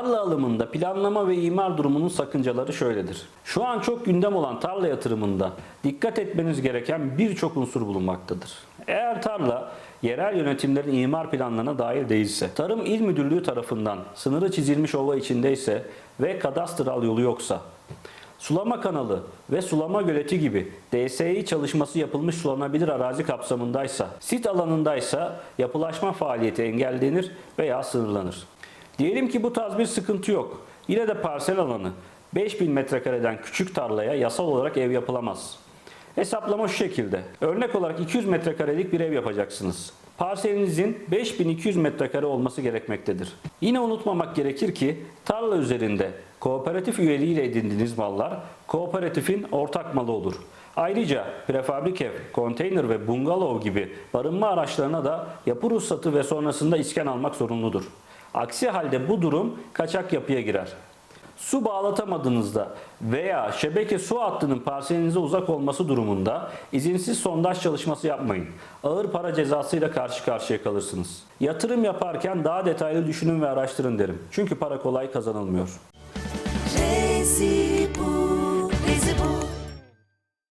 Tarla alımında planlama ve imar durumunun sakıncaları şöyledir. Şu an çok gündem olan tarla yatırımında dikkat etmeniz gereken birçok unsur bulunmaktadır. Eğer tarla yerel yönetimlerin imar planlarına dahil değilse, Tarım İl Müdürlüğü tarafından sınırı çizilmiş ova içindeyse ve kadastral yolu yoksa, Sulama kanalı ve sulama göleti gibi DSİ çalışması yapılmış sulanabilir arazi kapsamındaysa, sit alanındaysa yapılaşma faaliyeti engellenir veya sınırlanır. Diyelim ki bu tarz bir sıkıntı yok. Yine de parsel alanı 5000 metrekareden küçük tarlaya yasal olarak ev yapılamaz. Hesaplama şu şekilde. Örnek olarak 200 metrekarelik bir ev yapacaksınız. Parselinizin 5200 metrekare olması gerekmektedir. Yine unutmamak gerekir ki tarla üzerinde kooperatif üyeliğiyle edindiğiniz mallar kooperatifin ortak malı olur. Ayrıca prefabrik ev, konteyner ve bungalov gibi barınma araçlarına da yapı ruhsatı ve sonrasında iskan almak zorunludur. Aksi halde bu durum kaçak yapıya girer. Su bağlatamadığınızda veya şebeke su hattının parselinize uzak olması durumunda izinsiz sondaj çalışması yapmayın. Ağır para cezasıyla karşı karşıya kalırsınız. Yatırım yaparken daha detaylı düşünün ve araştırın derim. Çünkü para kolay kazanılmıyor. Jay-Z.